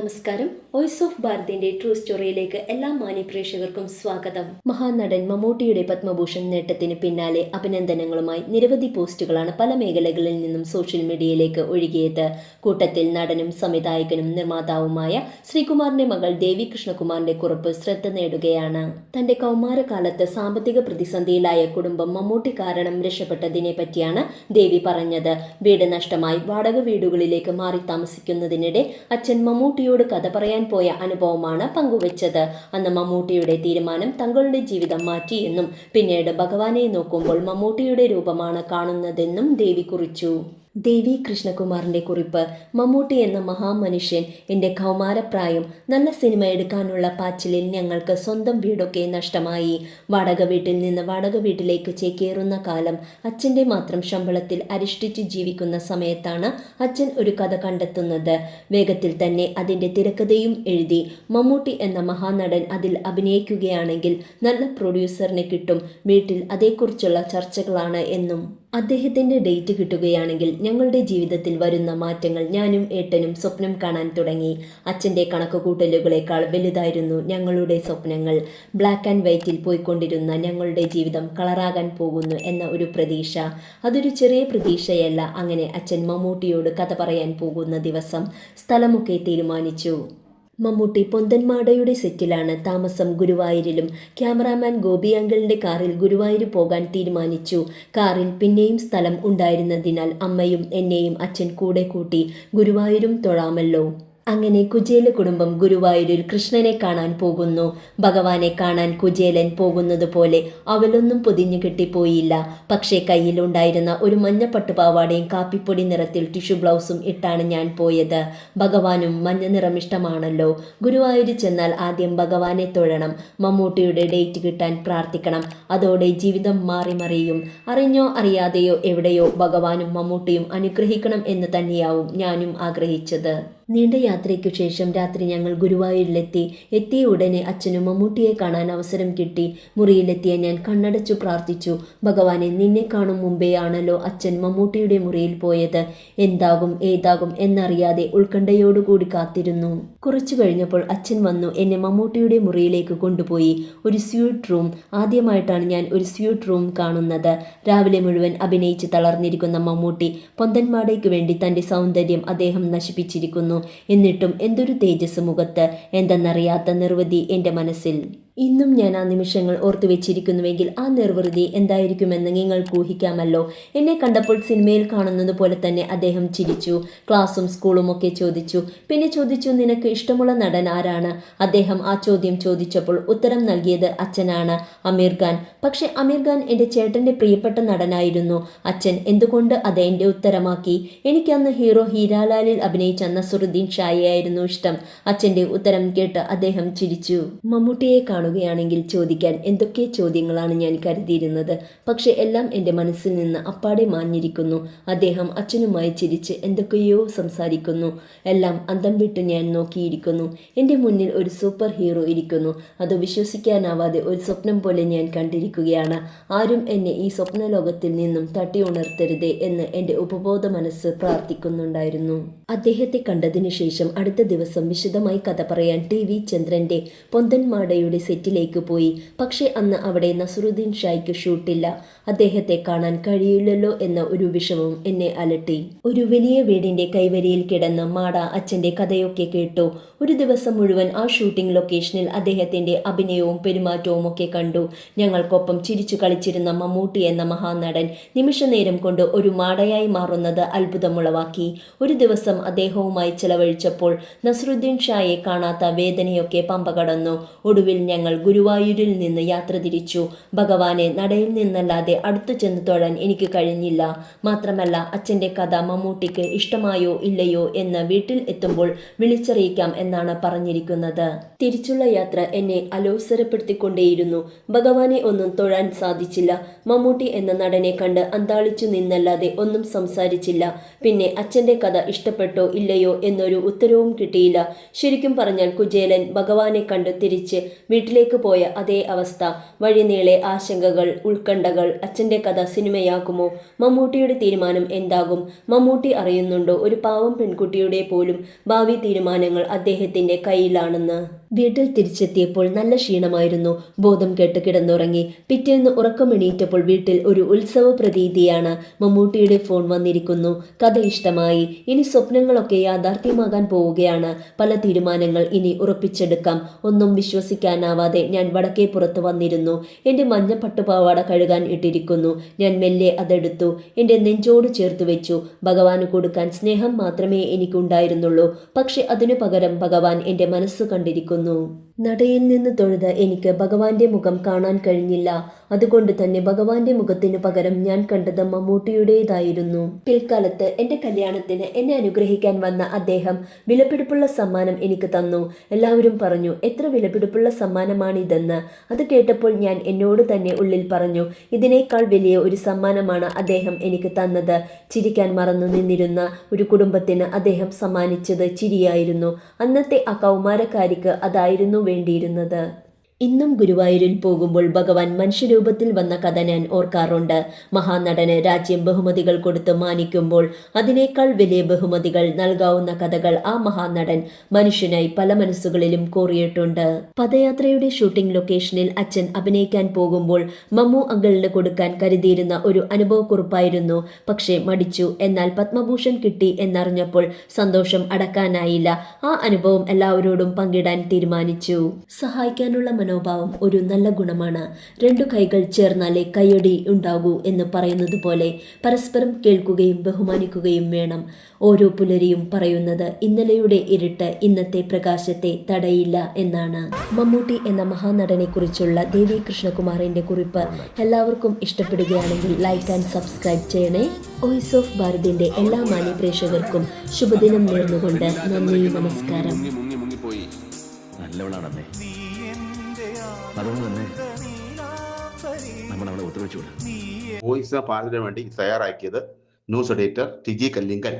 നമസ്കാരം. Voice of ഭാരതിന്റെ true സ്റ്റോറിയിലേക്ക് എല്ലാ മാന്യ പ്രേക്ഷകർക്കും സ്വാഗതം. മഹാനടൻ മമ്മൂട്ടിയുടെ പത്മഭൂഷൺ നേട്ടത്തിന് പിന്നാലെ അഭിനന്ദനങ്ങളുമായി നിരവധി പോസ്റ്റുകളാണ് പല മേഖലകളിൽ നിന്നും സോഷ്യൽ മീഡിയയിലേക്ക് ഒഴുകിയത്. കൂട്ടത്തിൽ നടനും സംവിധായകനും നിർമ്മാതാവുമായ ശ്രീകുമാറിന്റെ മകൾ ദേവി കൃഷ്ണകുമാറിന്റെ കുറിപ്പ് ശ്രദ്ധ നേടുകയാണ്. തന്റെ കൗമാരകാലത്ത് സാമ്പത്തിക പ്രതിസന്ധിയിലായ കുടുംബം മമ്മൂട്ടി കാരണം രക്ഷപ്പെട്ടതിനെ പറ്റിയാണ് ദേവി പറഞ്ഞത്. വീട് നഷ്ടമായി വാടക വീടുകളിലേക്ക് മാറി താമസിക്കുന്നതിനിടെ അച്ഛൻ മമ്മൂട്ടിയോട് കഥ പറയാൻ പോയ അനുഭവമാണ് പങ്കുവച്ചത്. അന്ന് മമ്മൂട്ടിയുടെ തീരുമാനം തങ്ങളുടെ ജീവിതം മാറ്റിയെന്നും പിന്നീട് ഭഗവാനെ നോക്കുമ്പോൾ മമ്മൂട്ടിയുടെ രൂപമാണ് കാണുന്നതെന്നും ദേവി കുറിച്ചു. ദേവി കൃഷ്ണകുമാറിന്റെ കുറിപ്പ് മമ്മൂട്ടി എന്ന മഹാമനുഷ്യൻ എന്റെ കൗമാരപ്രായം നല്ല സിനിമ എടുക്കാനുള്ള പാച്ചിലിൽ ഞങ്ങൾക്ക് സ്വന്തം വീടൊക്കെ നഷ്ടമായി. വാടക വീട്ടിൽ നിന്ന് വാടക വീട്ടിലേക്ക് ചേക്കേറുന്ന കാലം അച്ഛന്റെ മാത്രം ശമ്പളത്തിൽ അരിഷ്ടിച്ച് ജീവിക്കുന്ന സമയത്താണ് അച്ഛൻ ഒരു കഥ കണ്ടെത്തുന്നത്. വേഗത്തിൽ തന്നെ അതിന്റെ തിരക്കഥയും എഴുതി മമ്മൂട്ടി എന്ന മഹാനടൻ അതിൽ അഭിനയിക്കുകയാണെങ്കിൽ നല്ല പ്രൊഡ്യൂസറിനെ കിട്ടും വീട്ടിൽ അതേക്കുറിച്ചുള്ള ചർച്ചകളാണ് എന്നും അദ്ദേഹത്തിന്റെ ഡേറ്റ് കിട്ടുകയാണെങ്കിൽ ഞങ്ങളുടെ ജീവിതത്തിൽ വരുന്ന മാറ്റങ്ങൾ ഞാനും ഏട്ടനും സ്വപ്നം കാണാൻ തുടങ്ങി. അച്ഛന്റെ കണക്കുകൂട്ടലുകളേക്കാൾ വലുതായിരുന്നു ഞങ്ങളുടെ സ്വപ്നങ്ങൾ. ബ്ലാക്ക് ആൻഡ് വൈറ്റിൽ പോയിക്കൊണ്ടിരുന്ന ഞങ്ങളുടെ ജീവിതം കളറാകാൻ പോകുന്നു എന്ന ഒരു പ്രതീക്ഷ. അതൊരു ചെറിയ പ്രതീക്ഷയല്ല അങ്ങനെ അച്ഛൻ മമ്മൂട്ടിയോട് കഥ പറയാൻ പോകുന്ന ദിവസം സ്ഥലമൊക്കെ തീരുമാനിച്ചു. മമ്മൂട്ടി പൊന്തന്മാടയുടെ സെറ്റിലാണ് താമസം ഗുരുവായൂരിലും. ക്യാമറാമാൻ ഗോപി അങ്കിളിന്റെ കാറിൽ ഗുരുവായൂർ പോകാൻ തീരുമാനിച്ചു. കാറിൽ പിന്നെയും സ്ഥലം ഉണ്ടായിരുന്നതിനാൽ അമ്മയും എന്നെയും അച്ഛൻ കൂടെ കൂട്ടി ഗുരുവായൂരും തൊഴാമല്ലോ. അങ്ങനെ കുചേല കുടുംബം ഗുരുവായൂരിൽ കൃഷ്ണനെ കാണാൻ പോകുന്നു. ഭഗവാനെ കാണാൻ കുചേലൻ പോകുന്നത് പോലെ അവലൊന്നും പൊതിഞ്ഞു കെട്ടിപ്പോയില്ല. പക്ഷേ കയ്യിലുണ്ടായിരുന്ന ഒരു മഞ്ഞ പട്ടുപാവാടയും കാപ്പിപ്പൊടി നിറത്തിൽ ടിഷ്യൂ ബ്ലൗസും ഇട്ടാണ് ഞാൻ പോയത്. ഭഗവാനും മഞ്ഞ നിറം ഇഷ്ടമാണല്ലോ. ഗുരുവായൂരിൽ ചെന്നാൽ ആദ്യം ഭഗവാനെ തൊഴണം. മമ്മൂട്ടിയുടെ ഡേറ്റ് കിട്ടാൻ പ്രാർത്ഥിക്കണം. അതോടെ ജീവിതം മാറി മറിയും അറിഞ്ഞോ അറിയാതെയോ എവിടെയോ ഭഗവാനും മമ്മൂട്ടിയും അനുഗ്രഹിക്കണം എന്ന് തന്നെയാവും ഞാനും ആഗ്രഹിച്ചത്. നീണ്ട യാത്രയ്ക്കു ശേഷം രാത്രി ഞങ്ങൾ ഗുരുവായൂരിലെത്തി. എത്തിയ ഉടനെ അച്ഛനും മമ്മൂട്ടിയെ കാണാൻ അവസരം കിട്ടി. മുറിയിലെത്തിയ ഞാൻ കണ്ണടച്ചു പ്രാർത്ഥിച്ചു. ഭഗവാനെ നിന്നെ കാണും മുമ്പേ ആണല്ലോ അച്ഛൻ മമ്മൂട്ടിയുടെ മുറിയിൽ പോയത്. എന്താകും ഏതാകും എന്നറിയാതെ ഉത്കണ്ഠയോടുകൂടി കാത്തിരുന്നു. കുറച്ചു കഴിഞ്ഞപ്പോൾ അച്ഛൻ വന്നു എന്നെ മമ്മൂട്ടിയുടെ മുറിയിലേക്ക് കൊണ്ടുപോയി. ഒരു സ്വീറ്റ് റൂം. ആദ്യമായിട്ടാണ് ഞാൻ ഒരു സ്വീറ്റ് റൂം കാണുന്നത്. രാവിലെ മുഴുവൻ അഭിനയിച്ച് തളർന്നിരിക്കുന്ന മമ്മൂട്ടി പൊന്തന്മാടയ്ക്ക് വേണ്ടി തന്റെ സൗന്ദര്യം അദ്ദേഹം നശിപ്പിച്ചിരിക്കുന്നു. എന്നിട്ടും എന്തൊരു തേജസ് മുഖത്ത് എന്തെന്നറിയാത്ത നിർവധി എന്റെ മനസ്സിൽ ഇന്നും ഞാൻ ആ നിമിഷങ്ങൾ ഓർത്തു വെച്ചിരിക്കുന്നുവെങ്കിൽ ആ നിർവൃതി എന്തായിരിക്കുമെന്ന് നിങ്ങൾക്ക് ഊഹിക്കാമല്ലോ. എന്നെ കണ്ടപ്പോൾ സിനിമയിൽ കാണുന്നത് പോലെ തന്നെ അദ്ദേഹം ചിരിച്ചു ക്ലാസ്സും സ്കൂളും ഒക്കെ ചോദിച്ചു. പിന്നെ ചോദിച്ചു നിനക്ക് ഇഷ്ടമുള്ള നടൻ ആരാണ്? അദ്ദേഹം ആ ചോദ്യം ചോദിച്ചപ്പോൾ ഉത്തരം നൽകിയത് അച്ഛനാണ് അമീർ ഖാൻ. പക്ഷെ അമീർ ഖാൻ എന്റെ ചേട്ടന്റെ പ്രിയപ്പെട്ട നടനായിരുന്നു. അച്ഛൻ എന്തുകൊണ്ട് അത് എന്റെ ഉത്തരമാക്കി? എനിക്കന്ന് ഹീറോ ഹീരാലാലിൽ അഭിനയിച്ച നസുറുദ്ദീൻ ആയിരുന്നു ഇഷ്ടം. അച്ഛന്റെ ഉത്തരം കേട്ട് അദ്ദേഹം ചിരിച്ചു. മമ്മൂട്ടിയെ കാണുകയാണെങ്കിൽ ചോദിക്കാൻ എന്തൊക്കെ ചോദ്യങ്ങളാണ് ഞാൻ കരുതിയിരുന്നത്. പക്ഷെ എല്ലാം എന്റെ മനസ്സിൽ നിന്ന് അപ്പാടെ മാഞ്ഞിരിക്കുന്നു. അദ്ദേഹം അച്ഛനുമായി ചിരിച്ച് എന്തൊക്കെയോ സംസാരിക്കുന്നു. എല്ലാം അന്തം വിട്ട് ഞാൻ നോക്കിയിരിക്കുന്നു. എന്റെ മുന്നിൽ ഒരു സൂപ്പർ ഹീറോ ഇരിക്കുന്നു. അത് വിശ്വസിക്കാനാവാതെ ഒരു സ്വപ്നം പോലെ ഞാൻ കണ്ടിരിക്കുകയാണ്. ആരും എന്നെ ഈ സ്വപ്ന ലോകത്തിൽ നിന്നും തട്ടി ഉണർത്തരുതേ എന്ന് എന്റെ ഉപബോധ മനസ്സ് പ്രാർത്ഥിക്കുന്നുണ്ടായിരുന്നു. അദ്ദേഹത്തെ കണ്ടതിനു ശേഷം അടുത്ത ദിവസം വിശദമായി കഥ പറയാൻ ടി വി ചന്ദ്രന്റെ പൊന്തൻമാടയുടെ സെറ്റിലേക്ക് പോയി. പക്ഷേ അന്ന് അവിടെ നസറുദ്ദീൻ ഷായ്ക്ക് ഷൂട്ടില്ല. അദ്ദേഹത്തെ കാണാൻ കഴിയില്ലല്ലോ എന്ന ഒരു വിഷമം എന്നെ അലട്ടി. ഒരു വലിയ വീടിന്റെ കൈവരിയിൽ കിടന്ന് മാട അച്ഛന്റെ കഥയൊക്കെ കേട്ടു. ഒരു ദിവസം മുഴുവൻ ആ ഷൂട്ടിംഗ് ലൊക്കേഷനിൽ അദ്ദേഹത്തിന്റെ അഭിനയവും പെരുമാറ്റവും ഒക്കെ കണ്ടു. ഞങ്ങൾക്കൊപ്പം ചിരിച്ചു കളിച്ചിരുന്ന മമ്മൂട്ടി എന്ന മഹാനടൻ നിമിഷനേരം കൊണ്ട് ഒരു മാടയായി മാറുന്നത് അത്ഭുതമുളവാക്കി. ഒരു ദിവസം അദ്ദേഹവുമായി ചെലവഴിച്ചപ്പോൾ നസറുദ്ദീൻ ഷായെ കാണാത്ത വേദനയൊക്കെ പമ്പ കടന്നു. ഒടുവിൽ ഞങ്ങൾ ഗുരുവായൂരിൽ നിന്ന് യാത്ര തിരിച്ചു. ഭഗവാനെ നടയിൽ നിന്നല്ലാതെ അടുത്തു ചെന്ന് തൊഴാൻ എനിക്ക് കഴിഞ്ഞില്ല. മാത്രമല്ല അച്ഛന്റെ കഥ മമ്മൂട്ടിക്ക് ഇഷ്ടമായോ ഇല്ലയോ എന്ന് വീട്ടിൽ എത്തുമ്പോൾ വിളിച്ചറിയിക്കാം എന്നാണ് പറഞ്ഞിരിക്കുന്നത്. തിരിച്ചുള്ള യാത്ര എന്നെ അലോസരപ്പെടുത്തിക്കൊണ്ടേയിരുന്നു. ഭഗവാനെ ഒന്നും തൊഴാൻ സാധിച്ചില്ല. മമ്മൂട്ടി എന്ന നടനെ കണ്ട് അന്താളിച്ചു നിന്നല്ലാതെ ഒന്നും സംസാരിച്ചില്ല. പിന്നെ അച്ഛന്റെ കഥ ഇഷ്ടപ്പെട്ടോ ഇല്ലയോ എന്നൊരു ഉത്തരവും കിട്ടിയില്ല. ശരിക്കും പറഞ്ഞാൽ കുചേലൻ ഭഗവാനെ കണ്ട് തിരിച്ച് വീട്ടിൽ വീട്ടിലേക്ക് പോയ അതേ അവസ്ഥ. വഴിനീളെ ആശങ്കകൾ ഉത്കണ്ഠകൾ അച്ഛന്റെ കഥ സിനിമയാക്കുമോ? മമ്മൂട്ടിയുടെ തീരുമാനം എന്താകും? മമ്മൂട്ടി അറിയുന്നുണ്ടോ? ഒരു പാവം പെൺകുട്ടിയുടെ പോലും ഭാവി തീരുമാനങ്ങൾ അദ്ദേഹത്തിന്റെ കയ്യിലാണെന്ന്. വീട്ടിൽ തിരിച്ചെത്തിയപ്പോൾ നല്ല ക്ഷീണമായിരുന്നു. ബോധം കേട്ട് കിടന്നുറങ്ങി. പിറ്റേന്ന് ഉറക്കമെണീറ്റപ്പോൾ വീട്ടിൽ ഒരു ഉത്സവ പ്രതീതിയാണ് മമ്മൂട്ടിയുടെ ഫോൺ വന്നിരിക്കുന്നു. കഥ ഇഷ്ടമായി. ഇനി സ്വപ്നങ്ങളൊക്കെ യാഥാർത്ഥ്യമാകാൻ പോവുകയാണ്. പല തീരുമാനങ്ങൾ ഇനി ഉറപ്പിച്ചെടുക്കാം. ഒന്നും വിശ്വസിക്കാനാവാതെ ഞാൻ വടക്കേ പുറത്ത് വന്നിരുന്നു. എന്റെ മഞ്ഞ പട്ടുപാവാട കഴുകാൻ ഇട്ടിരിക്കുന്നു. ഞാൻ മെല്ലെ അതെടുത്തു. എന്റെ നെഞ്ചോട് ചേർത്ത് വെച്ചു. ഭഗവാന് കൊടുക്കാൻ സ്നേഹം മാത്രമേ എനിക്കുണ്ടായിരുന്നുള്ളൂ. പക്ഷെ അതിനു പകരം ഭഗവാൻ എന്റെ മനസ്സ് കണ്ടിരിക്കുന്നു. の നടയിൽ നിന്ന് തൊഴുത് എനിക്ക് ഭഗവാന്റെ മുഖം കാണാൻ കഴിഞ്ഞില്ല. അതുകൊണ്ട് തന്നെ ഭഗവാന്റെ മുഖത്തിനു പകരം ഞാൻ കണ്ടത് മമ്മൂട്ടിയുടേതായിരുന്നു. പിൽക്കാലത്ത് എന്റെ കല്യാണത്തിന് എന്നെ അനുഗ്രഹിക്കാൻ വന്ന അദ്ദേഹം വിലപിടിപ്പുള്ള സമ്മാനം എനിക്ക് തന്നു. എല്ലാവരും പറഞ്ഞു എത്ര വിലപിടിപ്പുള്ള സമ്മാനമാണിതെന്ന്. അത് കേട്ടപ്പോൾ ഞാൻ എന്നോട് തന്നെ ഉള്ളിൽ പറഞ്ഞു ഇതിനേക്കാൾ വലിയ ഒരു സമ്മാനമാണ് അദ്ദേഹം എനിക്ക് തന്നത്. ചിരിക്കാൻ മറന്നു നിന്നിരുന്ന ഒരു കുടുംബത്തിന് അദ്ദേഹം സമ്മാനിച്ചത് ചിരിയായിരുന്നു. അന്നത്തെ ആ കൗമാരക്കാരിക്ക് അതായിരുന്നു വേണ്ടിയിരുന്നത്. ഇന്നും ഗുരുവായൂരിൽ പോകുമ്പോൾ ഭഗവാൻ മനുഷ്യരൂപത്തിൽ വന്ന കഥ ഞാൻ ഓർക്കാറുണ്ട്. മഹാനടന് രാജ്യം ബഹുമതികൾ കൊടുത്ത് മാനിക്കുമ്പോൾ അതിനേക്കാൾ വലിയ ബഹുമതികൾ നൽകാവുന്ന കഥകൾ ആ മഹാനടൻ മനുഷ്യനായി പല മനസ്സുകളിലും കോറിയിട്ടുണ്ട്. പദയാത്രയുടെ ഷൂട്ടിംഗ് ലൊക്കേഷനിൽ അച്ഛൻ അഭിനയിക്കാൻ പോകുമ്പോൾ മമ്മു അങ്കിളിന് കൊടുക്കാൻ കരുതിയിരുന്ന ഒരു അനുഭവക്കുറിപ്പായിരുന്നു. പക്ഷേ മടിച്ചു എന്നാൽ പത്മഭൂഷൺ കിട്ടി എന്നറിഞ്ഞപ്പോൾ സന്തോഷം അടക്കാനായില്ല. ആ അനുഭവം എല്ലാവരോടും പങ്കിടാൻ തീരുമാനിച്ചു. സഹായിക്കാനുള്ള മനോഭാവം ഒരു നല്ല ഗുണമാണ്. രണ്ടു കൈകൾ ചേർന്നാലേ കയ്യടി ഉണ്ടാകൂ എന്ന് പറയുന്നത് പോലെ പരസ്പരം കേൾക്കുകയും ബഹുമാനിക്കുകയും വേണം. ഓരോ പുലരിയും പറയുന്നത് ഇന്നലെയുടെ ഇരുട്ട് ഇന്നത്തെ പ്രകാശത്തെ തടയില്ല എന്നാണ്. മമ്മൂട്ടി എന്ന മഹാനടനെ കുറിച്ചുള്ള ദേവി കൃഷ്ണകുമാറിന്റെ കുറിപ്പ് എല്ലാവർക്കും ഇഷ്ടപ്പെടുകയാണെങ്കിൽ ലൈക്ക് ആൻഡ് സബ്സ്ക്രൈബ് ചെയ്യണേ. വോയിസ് ഓഫ് ഭാരതിന്റെ എല്ലാ മാന്യ പ്രേക്ഷകർക്കും ശുഭദിനം നേർന്നുകൊണ്ട് നന്ദി നമസ്കാരം. നല്ലവളാണമ്മേ. അതുകൊണ്ട് തന്നെ നമ്മൾ അവളെ ഒത്തുവെച്ചുവിടാം വോയിസ് ഓഫ് ആന്ധ്രന് വേണ്ടി തയ്യാറാക്കിയത് ന്യൂസ് എഡിറ്റർ ടിജി കല്ലിങ്കൽ.